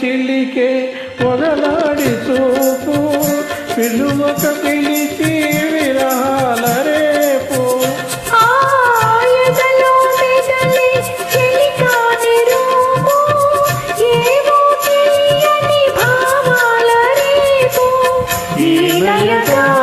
ఆవలపులు చిల్లికే పొగలాడి చూపు. పిలువక పిలిచి విరహాల రేపు. ఈ మెదలి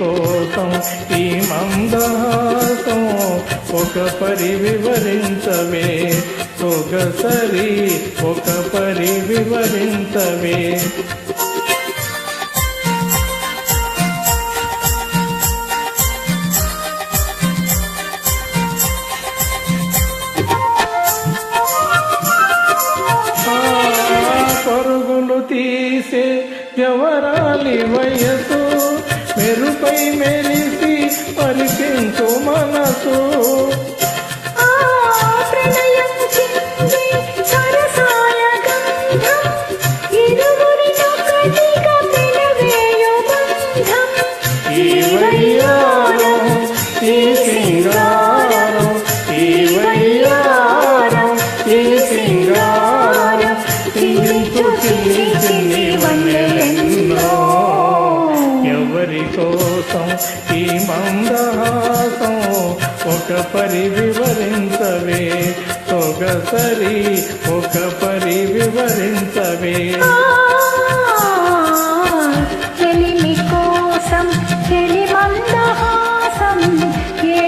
కోసం ఈ మందహాసం ఒక పరి వివరించవే. సొగసరి ఒక పరి వివరించవే. పరుగులు తీసే ఎవరాలి వయసు మెరుపై మెరిసి పరికించు కోసం ఈ మందహాసం ఒక పరి వివరించవే. ఒకసరి ఒక పరి వివరించవే. కోసం చెలి మందహాసం ఏ